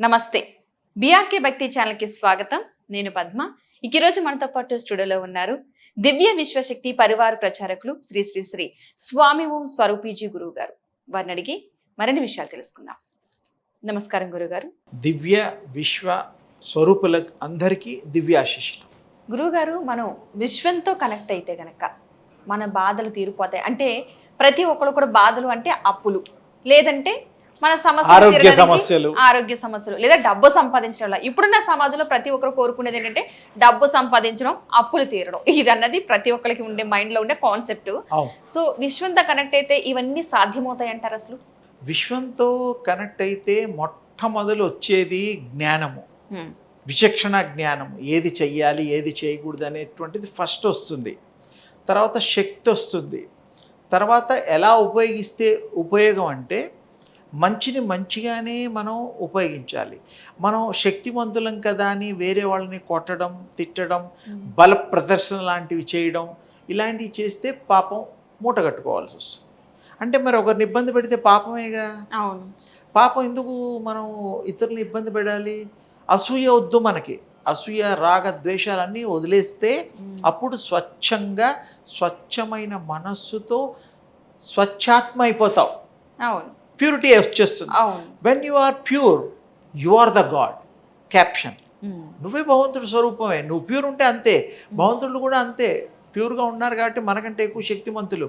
నమస్తే. బిఆర్కే భక్తి ఛానల్కి స్వాగతం. నేను పద్మ. ఇక ఈరోజు మనతో పాటు స్టూడియోలో ఉన్నారు దివ్య విశ్వశక్తి పరివార ప్రచారకులు శ్రీ శ్రీ శ్రీ స్వామి ఓం స్వరూపీజీ గురువు గారు వారిని అడిగి మరిన్ని విషయాలు తెలుసుకుందాం. నమస్కారం గురుగారు దివ్య విశ్వ స్వరూపులకు అందరికీ దివ్యాశిష్యులు గురువు గారు మనం విశ్వంతో కనెక్ట్ అయితే గనక మన బాధలు తీరిపోతాయి. అంటే ప్రతి ఒక్కరు కూడా బాధలు అంటే అప్పులు. లేదంటే మన సమస్యలు ఆరోగ్య సమస్యలు. ఆరోగ్య సమస్యలు లేదా డబ్బు సంపాదించడం వల్ల. ఇప్పుడున్న సమాజంలో ప్రతి ఒక్కరు కోరుకునేది ఏంటంటే డబ్బు సంపాదించడం అప్పులు తీరడం. ఇది అన్నది ప్రతి ఒక్కరికి ఉండే మైండ్లో ఉండే కాన్సెప్ట్ సో విశ్వంతో కనెక్ట్ అయితే ఇవన్నీ సాధ్యమవుతాయి అంటారు అసలు? విశ్వంతో కనెక్ట్ అయితే మొట్టమొదలు వచ్చేది జ్ఞానము. విచక్షణ జ్ఞానం ఏది చెయ్యాలి ఏది చేయకూడదు అనేటువంటిది ఫస్ట్ వస్తుంది. తర్వాత శక్తి వస్తుంది. తర్వాత ఎలా ఉపయోగిస్తే ఉపయోగం అంటే మంచిని మంచిగానే మనం ఉపయోగించాలి. మనం శక్తివంతులం కదా అని వేరే వాళ్ళని కొట్టడం తిట్టడం బల ప్రదర్శన లాంటివి చేయడం ఇలాంటివి చేస్తే పాపం మూట కట్టుకోవాల్సి వస్తుంది. అంటే మరి ఒకరిని ఇబ్బంది పెడితే పాపమేగా? అవును. పాపం ఎందుకు మనం ఇతరులను ఇబ్బంది పెడాలి? అసూయ వద్దు మనకి. అసూయ రాగ ద్వేషాలన్నీ వదిలేస్తే. అప్పుడు స్వచ్ఛంగా స్వచ్ఛమైన మనస్సుతో స్వచ్ఛాత్మ అయిపోతావు. అవును. ప్యూరిటీ వచ్చేస్తుంది. When you are pure you are the god caption. నువ్వే భగవంతుడి స్వరూపమే. నువ్వు ప్యూర్ ఉంటే అంతే. భగవంతుడు కూడా అంతే. ప్యూర్గా ఉన్నారు కాబట్టి మనకంటే ఎక్కువ శక్తిమంతులు.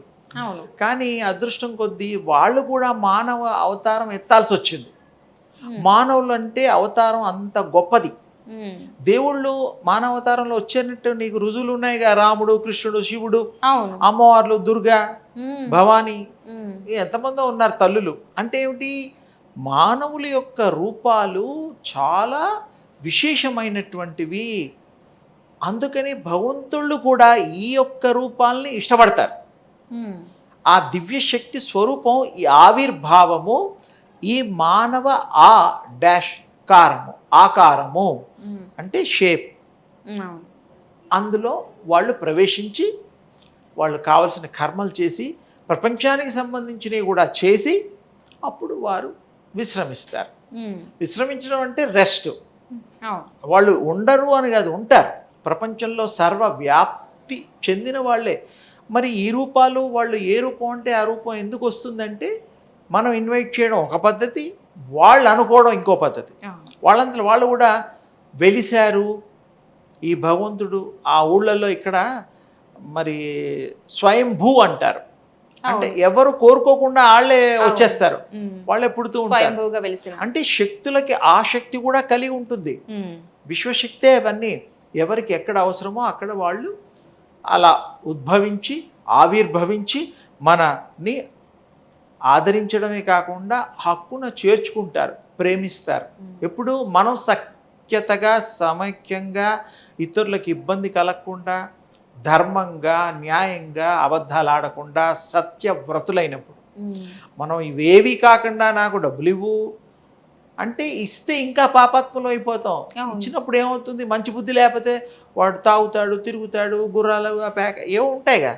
కానీ అదృష్టం కొద్దీ వాళ్ళు కూడా మానవ అవతారం ఎత్తాల్సి వచ్చింది హ్మ్. మానవులు అంటే అవతారం అంత గొప్పది. దేవుళ్ళు మానవ అవతారంలో వచ్చేటట్టు నీకు రుజువులు ఉన్నాయిగా రాముడు కృష్ణుడు శివుడు అమ్మవార్లు దుర్గా హ్మ్. భవానీ. హ్మ్. ఎంతమందో ఉన్నారు తల్లులు. అంటే ఏమిటి? మానవుల యొక్క రూపాలు చాలా విశేషమైనటువంటివి. అందుకని భగవంతుళ్ళు కూడా ఈ యొక్క రూపాలని ఇష్టపడతారు. ఆ దివ్య శక్తి స్వరూపం ఈ ఆవిర్భావము ఈ మానవ ఆ డాష్ కారము. ఆకారము. అంటే షేప్. అందులో వాళ్ళు ప్రవేశించి వాళ్ళు కావలసిన కర్మలు చేసి ప్రపంచానికి సంబంధించినవి కూడా చేసి అప్పుడు వారు విశ్రమిస్తారు. విశ్రమించడం అంటే రెస్ట్. వాళ్ళు ఉండరు అని కాదు ఉంటారు. ప్రపంచంలో సర్వ వ్యాప్తి చెందిన వాళ్ళే. మరి ఈ రూపాలు వాళ్ళు ఏ రూపం అంటే ఆ రూపం ఎందుకు వస్తుందంటే మనం ఇన్వైట్ చేయడం ఒక పద్ధతి వాళ్ళు అనుకోవడం ఇంకో పద్ధతి. వాళ్ళంతా వాళ్ళు కూడా వెలిశారు. ఈ భగవంతుడు ఆ ఊళ్ళల్లో ఇక్కడ మరి స్వయంభూ అంటారు. అంటే. ఎవరు కోరుకోకుండా వాళ్ళే వచ్చేస్తారు. వాళ్ళే పుడుతూ ఉంటారు. అంటే శక్తులకి ఆ శక్తి కూడా కలిగి ఉంటుంది. విశ్వశక్తే అవన్నీ ఎవరికి ఎక్కడ అవసరమో అక్కడ వాళ్ళు అలా ఉద్భవించి ఆవిర్భవించి మనని ఆదరించడమే కాకుండా హక్కున చేర్చుకుంటారు. ప్రేమిస్తారు. ఎప్పుడు మనం సఖ్యతగా సమైక్యంగా ఇతరులకు ఇబ్బంది కలగకుండా ధర్మంగా న్యాయంగా అబద్ధాలు ఆడకుండా సత్యవ్రతులైనప్పుడు. మనం ఇవేవి కాకుండా నాకు డబ్బులు ఇవ్వు అంటే ఇస్తే ఇంకా పాపాత్మలో అయిపోతాం. ఇచ్చినప్పుడు ఏమవుతుంది మంచి బుద్ధి లేకపోతే వాడు తాగుతాడు తిరుగుతాడు గుర్రాలు ఆ ప్యాక్ ఏవో ఉంటాయిగా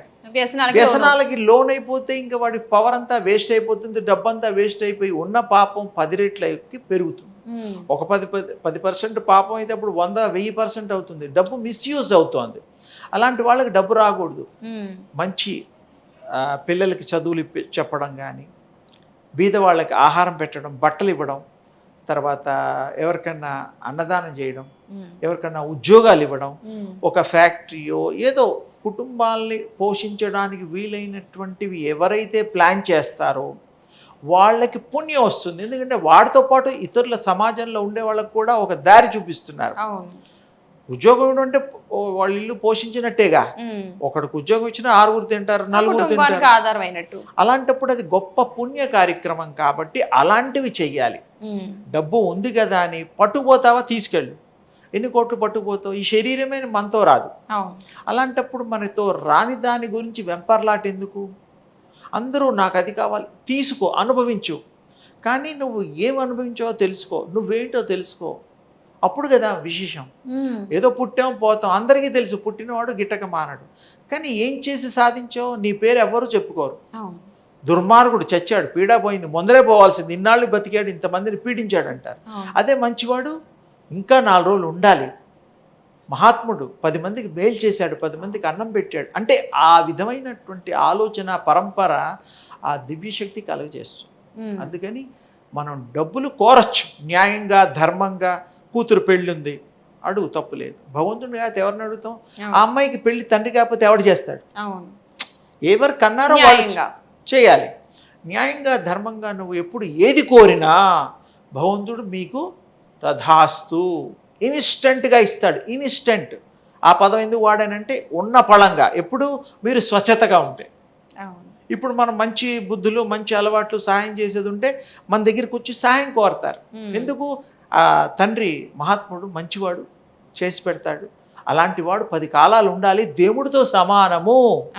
వ్యసనాలకి లోను. అయిపోతే ఇంకా వాడి పవర్ అంతా వేస్ట్ అయిపోతుంది డబ్బు అంతా వేస్ట్ అయిపోయి ఉన్న పాపం పది రెట్లకి పెరుగుతుంది. ఒక పది పది పది పర్సెంట్ పాపం అయితే అప్పుడు వంద వెయ్యి పర్సెంట్ అవుతుంది డబ్బు మిస్యూజ్ అవుతోంది అలాంటి వాళ్ళకి డబ్బు రాకూడదు. మంచి పిల్లలకి చదువులు చెప్పడం కానీ బీద వాళ్ళకి ఆహారం పెట్టడం బట్టలు ఇవ్వడం తర్వాత ఎవరికన్నా అన్నదానం చేయడం. ఎవరికన్నా ఉద్యోగాలు ఇవ్వడం. ఒక ఫ్యాక్టరీయో ఏదో కుటుంబాల్ని పోషించడానికి వీలైనటువంటివి ఎవరైతే ప్లాన్ చేస్తారో వాళ్ళకి పుణ్యం వస్తుంది. ఎందుకంటే వాడితో పాటు ఇతరుల సమాజంలో ఉండే వాళ్ళకి కూడా ఒక దారి చూపిస్తున్నారు. ఉద్యోగం అంటే వాళ్ళ ఇల్లు పోషించినట్టేగా. ఒకడికి ఉద్యోగం ఇచ్చినా ఆరుగురు తింటారు నలుగురు తింటారు. అలాంటప్పుడు అది గొప్ప పుణ్య కార్యక్రమం కాబట్టి అలాంటివి చెయ్యాలి. డబ్బు ఉంది కదా అని పట్టుకుపోతావా తీసుకెళ్ళు. ఎన్ని కోట్లు పట్టుకుపోతావు? ఈ శరీరమే మనతో రాదు. అలాంటప్పుడు మనతో రాని దాని గురించి వెంపర్లాట ఎందుకు? అందరూ నాకు అది కావాలి తీసుకో అనుభవించు. కానీ నువ్వు ఏం అనుభవించావో తెలుసుకో నువ్వేంటో తెలుసుకో. అప్పుడు కదా విశేషం. ఏదో పుట్టాం పోతాం అందరికీ తెలుసు పుట్టినవాడు గిట్టక మానడు. కానీ ఏం చేసి సాధించావు నీ పేరు ఎవ్వరూ చెప్పుకోరు. దుర్మార్గుడు చచ్చాడు పీడా పోయింది ముందరే పోవాల్సింది ఇన్నాళ్ళు బతికాడు ఇంతమందిని పీడించాడు అంటారు. అదే మంచివాడు ఇంకా నాలుగు రోజులు ఉండాలి. మహాత్ముడు పది మందికి మేలు చేశాడు పది మందికి అన్నం పెట్టాడు. అంటే ఆ విధమైనటువంటి ఆలోచన పరంపర ఆ దివ్యశక్తి కలుగజేస్తుంది. అందుకని మనం డబ్బులు కోరచ్చు. న్యాయంగా ధర్మంగా కూతురు పెళ్ళుంది అడుగు తప్పు లేదు. భగవంతుడు కాదు ఎవరిని అడుగుతాం? ఆ. అమ్మాయికి పెళ్ళి తండ్రి కాకపోతే ఎవడు చేస్తాడు? ఎవరు కన్నారో వాళ్ళు చేయాలి. న్యాయంగా ధర్మంగా నువ్వు ఎప్పుడు ఏది కోరినా భగవంతుడు మీకు తథాస్తు ఇన్స్టెంట్గా ఇస్తాడు. ఇన్స్టెంట్. ఆ పదం ఎందుకు వాడానంటే ఉన్న పళంగా. ఎప్పుడు? మీరు స్వచ్ఛతగా ఉంటే. ఇప్పుడు మనం మంచి బుద్ధులు మంచి అలవాట్లు సహాయం చేసేది ఉంటే మన దగ్గరికి వచ్చి సహాయం కోరతారు. ఎందుకు? ఆ తండ్రి మహాత్ముడు మంచివాడు చేసి పెడతాడు. అలాంటి వాడు పది కాలాలు ఉండాలి దేవుడితో సమానము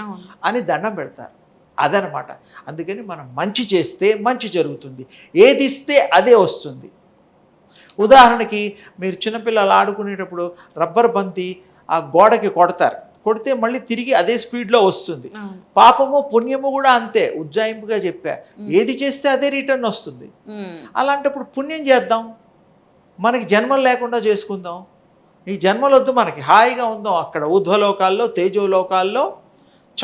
అని దండం పెడతారు. అదనమాట. అందుకని మనం మంచి చేస్తే మంచి జరుగుతుంది. ఏది ఇస్తే అదే వస్తుంది. ఉదాహరణకి మీరు చిన్నపిల్లలు ఆడుకునేటప్పుడు రబ్బర్ బంతి ఆ గోడకి కొడతారు. కొడితే మళ్ళీ తిరిగి అదే స్పీడ్లో వస్తుంది. పాపము పుణ్యము కూడా అంతే ఉజ్జాయింపుగా చెప్పా. ఏది చేస్తే అదే రిటర్న్ వస్తుంది. అలాంటప్పుడు పుణ్యం చేద్దాం. మనకి జన్మలు లేకుండా చేసుకుందాం. ఈ జన్మలు వద్దు మనకి. హాయిగా ఉందాం అక్కడ. ఊర్ధ్వలోకాల్లో తేజోలోకాల్లో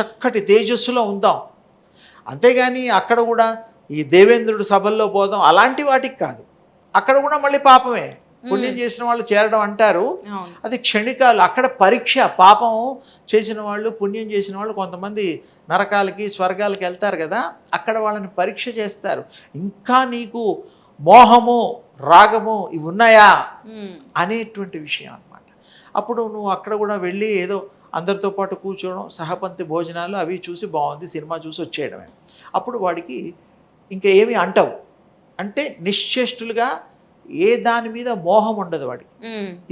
చక్కటి తేజస్సులో ఉందాం. అంతేగాని అక్కడ కూడా ఈ దేవేంద్రుడు సభల్లో పోదాం. అలాంటి వాటికి కాదు. అక్కడ కూడా మళ్ళీ పాపమే. పుణ్యం చేసిన వాళ్ళు చేరడం అంటారు. అది క్షణికాలు అక్కడ పరీక్ష పాపం చేసిన వాళ్ళు పుణ్యం చేసిన వాళ్ళు కొంతమంది నరకాలకి స్వర్గాలకి వెళ్తారు కదా అక్కడ వాళ్ళని పరీక్ష చేస్తారు. ఇంకా నీకు మోహము రాగము ఇవి ఉన్నాయా. అనేటువంటి విషయం అన్నమాట. అప్పుడు నువ్వు అక్కడ కూడా వెళ్ళి ఏదో అందరితో పాటు కూర్చోవడం సహపంక్తి భోజనాలు అవి చూసి బాగుంది సినిమా చూసి వచ్చేయడమే. అప్పుడు వాడికి ఇంకా ఏమీ అంటవు. అంటే నిశ్చేష్టులుగా ఏ దాని మీద మోహం ఉండదు వాడికి.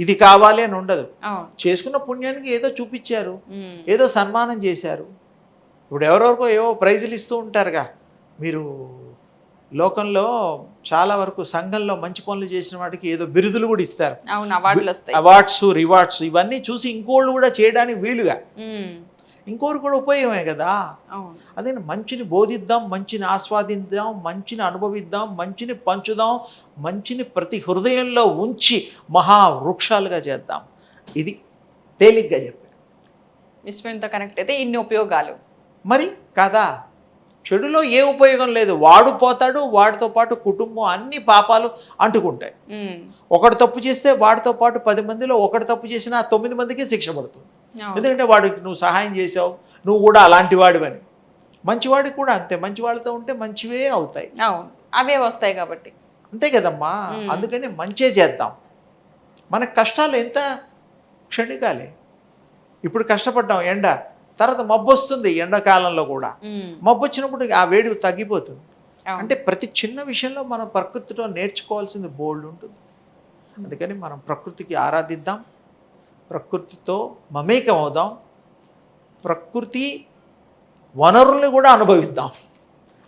ఇది కావాలి అని ఉండదు. చేసుకున్న పుణ్యానికి ఏదో చూపించారు. ఏదో సన్మానం చేశారు. ఇప్పుడు ఎవరెవరికో ఏవో ప్రైజులు ఇస్తూ ఉంటారుగా. మీరు లోకంలో చాలా వరకు సంఘంలో మంచి పనులు చేసిన వాటికి ఏదో బిరుదులు కూడా ఇస్తారు. అవార్డ్స్ రివార్డ్స్ ఇవన్నీ చూసి ఇంకోళ్ళు కూడా చేయడానికి వీలుగా. ఇంకోరు కూడా ఉపయోగమే కదా. అదే మంచిని బోధిద్దాం మంచిని ఆస్వాదిద్దాం మంచిని అనుభవిద్దాం మంచిని పంచుదాం మంచిని ప్రతి హృదయంలో ఉంచి మహావృక్షాలుగా చేద్దాం. ఇది తేలిగ్గా చెప్పాను విశ్వంతో కనెక్ట్ అయితే ఇన్ని ఉపయోగాలు. మరి కాదా. చెడులో ఏ ఉపయోగం లేదు. వాడు పోతాడు వాడితో పాటు కుటుంబం అన్ని పాపాలు అంటుకుంటాయి. ఒకడు తప్పు చేస్తే వాడితో పాటు పది మందిలో ఒకడు తప్పు చేసినా తొమ్మిది మందికి శిక్ష పడుతుంది. ఎందుకంటే వాడికి నువ్వు సహాయం చేసావు నువ్వు కూడా అలాంటి వాడివని మంచివాడికి కూడా అంతే మంచి వాళ్ళతో ఉంటే మంచివే అవుతాయి. అవే వస్తాయి కాబట్టి. అంతే కదమ్మా మ్మ్. అందుకని మంచే చేద్దాం. మనకు కష్టాలు ఎంత క్షణికాలే. ఇప్పుడు కష్టపడ్డాం ఎండ తర్వాత మబ్బు వస్తుంది ఎండాకాలంలో కూడా. మబ్బు వచ్చినప్పుడు ఆ వేడి తగ్గిపోతుంది. అంటే ప్రతి చిన్న విషయంలో మనం ప్రకృతిలో నేర్చుకోవాల్సింది బోల్డ్ ఉంటుంది. అందుకని మనం ప్రకృతికి ఆరాధిద్దాం. ప్రకృతితో మమేకం అవుదాం ప్రకృతి వనరుల్ని కూడా అనుభవిద్దాం.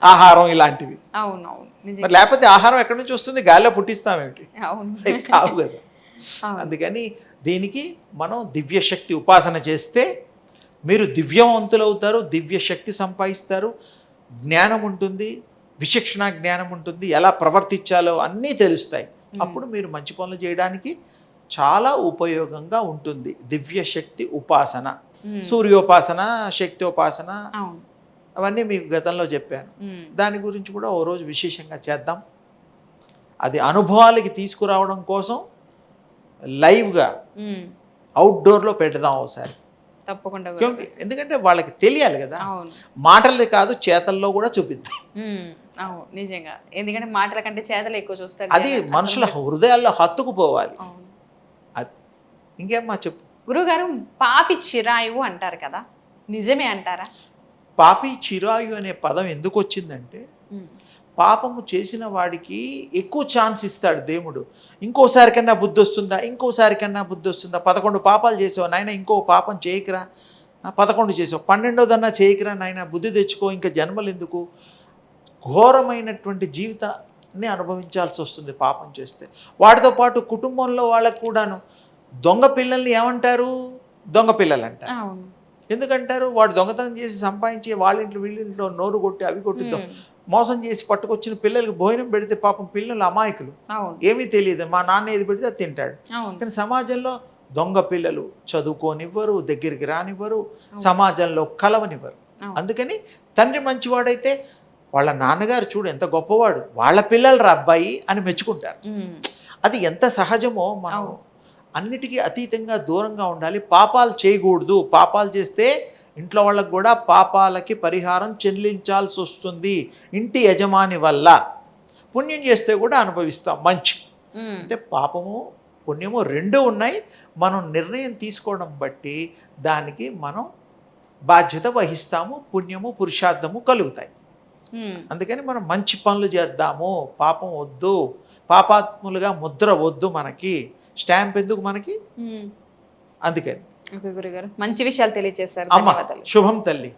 ఆహారం ఇలాంటివి. అవును అవును మరి నిజంగా లేకపోతే ఆహారం ఎక్కడి నుంచి వస్తుంది? గాలిలో పుట్టిస్తామేమిటి? కావు కదా. అందుకని దీనికి మనం దివ్యశక్తి ఉపాసన చేస్తే మీరు దివ్యవంతులు అవుతారు దివ్యశక్తి సంపాదిస్తారు జ్ఞానం ఉంటుంది విచక్షణ జ్ఞానం ఉంటుంది ఎలా ప్రవర్తించాలో అన్నీ తెలుస్తాయి. అప్పుడు మీరు మంచి పనులు చేయడానికి చాలా ఉపయోగంగా ఉంటుంది. దివ్యశక్తి ఉపాసన. ఉమ్. సూర్యోపాసన శక్తోపాసన అవును. అవన్నీ మీకు గతంలో చెప్పాను. దాని గురించి కూడా ఓ రోజు విశేషంగా చేద్దాం. అది అనుభవాలకి తీసుకురావడం కోసం లైవ్గా. అవుట్డోర్లో పెడదాం ఒకసారి. తప్పకుండా ఎందుకంటే వాళ్ళకి తెలియాలి కదా. మాటలది కాదు చేతల్లో కూడా చూపిద్దాం. నిజంగా. ఎందుకంటే మాటల కంటే చేతలు ఎక్కువ చూస్తారు అది. మనుషుల హృదయాల్లో హత్తుకుపోవాలి. ఇంకేమ్మా చెప్పు. గురుగారు పాపి చిరాయువు అంటారు కదా? నిజమే అంటారా? పాపి చిరాయు అనే పదం ఎందుకు వచ్చిందంటే. పాపము చేసిన వాడికి ఎక్కువ ఛాన్స్ ఇస్తాడు దేవుడు. ఇంకోసారి కన్నా బుద్ధి వస్తుందా? ఇంకోసారి కన్నా బుద్ధి వస్తుందా? పదకొండు పాపాలు చేసావు నాయన ఇంకో పాపం చేయకురా. పదకొండు చేసావు. పన్నెండోదన్నా చేయకురా నాయన బుద్ధి తెచ్చుకో ఇంకా జన్మలు ఎందుకు? ఘోరమైనటువంటి జీవితాన్ని అనుభవించాల్సి వస్తుంది పాపం చేస్తే. వాటితో పాటు కుటుంబంలో వాళ్ళకు కూడాను దొంగ పిల్లల్ని ఏమంటారు? దొంగ పిల్లలు అంటారు ఎందుకంటారు? వాడు దొంగతనం చేసి సంపాదించి వాళ్ళ ఇంట్లో వీళ్ళ ఇంట్లో నోరు కొట్టి అవి కొట్టి మోసం చేసి పట్టుకొచ్చిన పిల్లలకి భోజనం పెడితే పాపం పిల్లలు అమాయకులు. ఏమీ తెలియదు. మా నాన్న ఏది పెడితే అది తింటాడు. కానీ సమాజంలో దొంగ పిల్లలు చదువుకోనివ్వరు దగ్గరికి రానివ్వరు. సమాజంలో కలవనివ్వరు. అందుకని తండ్రి మంచివాడైతే వాళ్ళ నాన్నగారు చూడు ఎంత గొప్పవాడు. వాళ్ళ పిల్లలు రా అబ్బాయి అని మెచ్చుకుంటారు. అది ఎంత సహజమో మనం. అన్నిటికీ అతీతంగా దూరంగా ఉండాలి. పాపాలు చేయకూడదు. పాపాలు చేస్తే ఇంట్లో వాళ్ళకు కూడా పాపాలకి పరిహారం చెల్లించాల్సి వస్తుంది. ఇంటి యజమాని వల్ల. పుణ్యం చేస్తే కూడా అనుభవిస్తాం. మంచి. అంటే పాపము పుణ్యము రెండు ఉన్నాయి. మనం నిర్ణయం తీసుకోవడం బట్టి దానికి మనం బాధ్యత వహిస్తాము. పుణ్యము పురుషార్థము కలుగుతాయి. అందుకని మనం మంచి పనులు చేద్దాము. పాపం వద్దు. పాపాత్ములుగా ముద్ర వద్దు మనకి. స్టాంప్ ఎందుకు మనకి. అందుకని. మంచి విషయాలు తెలియజేశారు శుభం తల్లి.